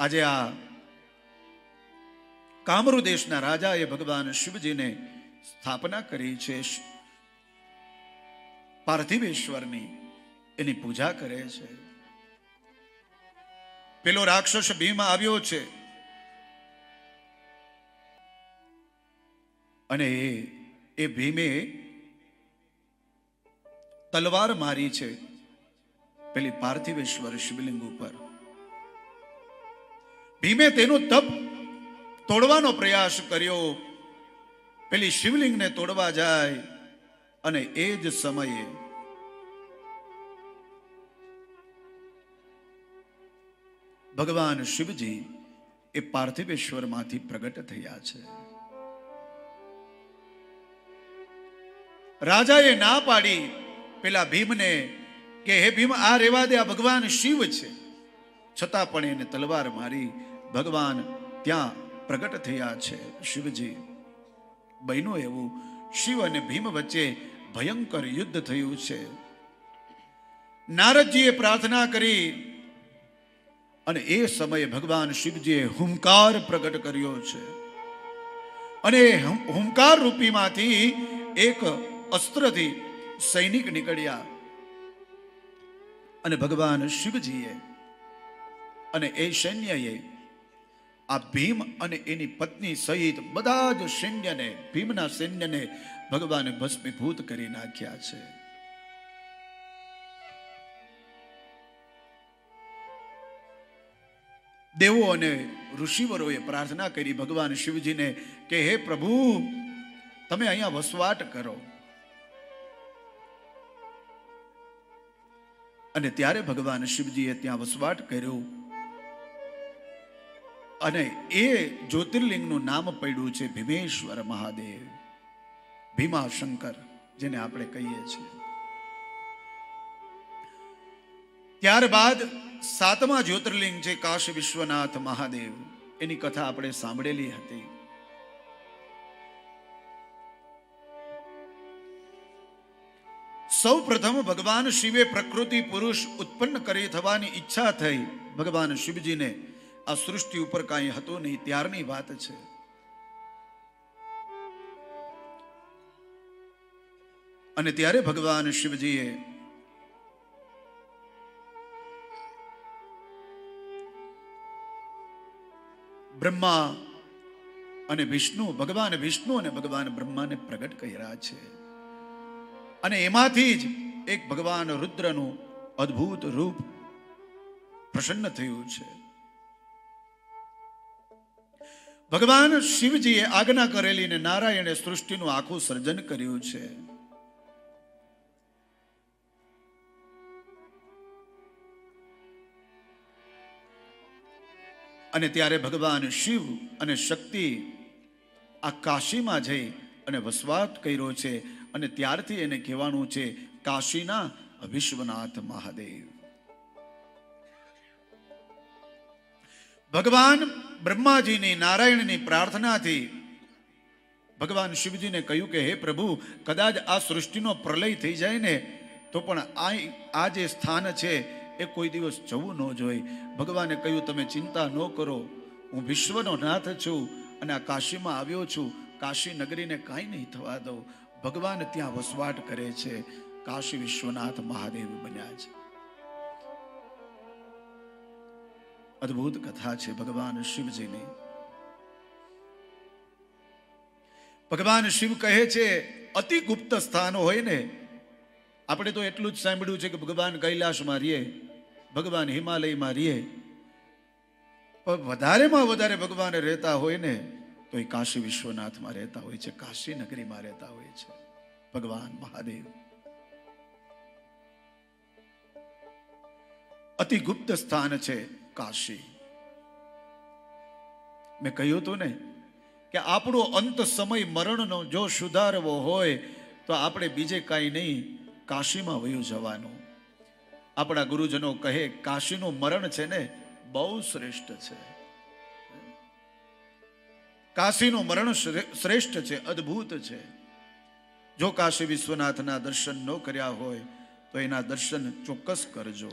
આજે આ કામરુ દેશના રાજાએ ભગવાન શિવજીને સ્થાપના કરી છે. પાર્થિવેશ્વરની એની પૂજા કરે છે. પેલો રાક્ષસ ભીમ આવ્યો છે. અને એ એ ભીમે તલવાર મારી છે. પેલી પાર્થિવેશ્વર શિવલિંગ ઉપર. ભીમે તેનું તપ તોડવાનો પ્રયાસ કર્યો. પેલી શિવલિંગને તોડવા જાય અને એ જ સમયે ભગવાન શિવજી એ પાર્થિવેશ્વરમાંથી પ્રગટ થયા છે. રાજાએ ના પાડી પેલા ભીમને કે, હે ભીમ, આ રેવા દે આ ભગવાન શિવ છે. છતાં પણ એને તલવાર મારી ભગવાન ત્યાં પ્રગટ થયા છે. શિવજી, બન્યું એવું. શિવ અને ભીમ વચ્ચે ભયંકર યુદ્ધ થયું છે. નારદજીએ પ્રાર્થના કરી અને એ સમયે ભગવાન શિવજીએ હુંકાર પ્રગટ કર્યો છે. અને હુંકાર રૂપીમાંથી એક અસ્ત્રથી સૈનિક નીકળ્યા. અને ભગવાન શિવજીએ અને એ સૈન્યએ આ ભીમ અને એની પત્ની સહિત બધા જ સૈન્યને, ભીમના સૈન્યને ભગવાને ભસ્મીભૂત કરી નાખ્યા છે. દેવો અને ઋષિવરોએ પ્રાર્થના કરી ભગવાન શિવજીને કે, હે પ્રભુ, તમે અહીંયા વસવાટ કરો. અને ત્યારે ભગવાન શિવજીએ ત્યાં વસવાટ કર્યો. અને એ જ્યોતિર્લિંગનું નામ પડ્યું છે ભીમેશ્વર મહાદેવ. ભીમા શંકર જેને આપણે કહીએ છીએ. ત્યારબાદ સાતમા જ્યોતિર્લિંગ છે કાશ વિશ્વનાથ મહાદેવ. એની કથા આપણે સાંભળેલી હતી. સૌ પ્રથમ ભગવાન શિવે પ્રકૃતિ પુરુષ ઉત્પન્ન કરી થવાની ઈચ્છા થઈ. ભગવાન શિવજીને આ સૃષ્ટિ ઉપર કાંઈ હતું નહીં, ત્યારની વાત છે. અને ત્યારે ભગવાન શિવજીએ બ્રહ્મા અને વિષ્ણુ, ભગવાન વિષ્ણુ અને ભગવાન બ્રહ્માને પ્રગટ કર્યા છે. અને એમાંથી જ એક ભગવાન રુદ્રનું અદ્ભુત રૂપ પ્રસન્ન થયું છે. ભગવાન શિવજીએ આજ્ઞા કરેલી ને નારાયણે સૃષ્ટિનું આખું સર્જન કર્યું છે. અને ત્યારે ભગવાન શિવ અને શક્તિ આ કાશીમાં જઈ અને વસવાટ કર્યો છે અને ત્યારથી એને કહેવાનું છે કાશીના વિશ્વનાથ મહાદેવ. ભગવાન બ્રહ્માજીની નારાયણની પ્રાર્થનાથી ભગવાન શિવજીને કહ્યું કે, હે પ્રભુ, કદાચ આ સૃષ્ટિનો પ્રલય થઈ જાય ને, તો પણ આ આ જે સ્થાન છે, એ કોઈ દિવસ જવું ન જોઈએ. ભગવાને કહ્યું, તમે ચિંતા ન કરો. હું વિશ્વનો નાથ છું અને આ કાશીમાં આવ્યો છું. કાશી નગરીને કાંઈ નહીં થવા દઉં. ભગવાન ત્યાં વસવાટ કરે છે. કાશી વિશ્વનાથ મહાદેવ બન્યા છે. અદ્ભુત કથા છે ભગવાન શિવજીની. ભગવાન શિવ કહે છે, અતિ ગુપ્ત સ્થાન હોય ને. આપણે તો એટલું જ સાંભળ્યું છે કે ભગવાન કૈલાસમાં રહીએ ભગવાન હિમાલયમાં રહીએ પણ વધારેમાં વધારે ભગવાન રહેતા હોય ને, તો એ કાશી વિશ્વનાથમાં રહેતા હોય છે, કાશી નગરીમાં રહેતા હોય છે. ભગવાન મહાદેવ. અતિ ગુપ્ત સ્થાન છે. કાશી. મેં કહ્યું હતું ને કે આપણો અંત સમય મરણનો જો સુધારવો હોય, તો આપણે બીજે કાંઈ નહીં કાશીમાં વયું જવાનું. આપણા ગુરુજનો કહે, કાશીનું મરણ છે ને બહુ શ્રેષ્ઠ છે. કાશીનું મરણ શ્રેષ્ઠ છે, અદ્ભુત છે. જો કાશી વિશ્વનાથના દર્શન ન કર્યા હોય, તો એના દર્શન ચોક્કસ કરજો.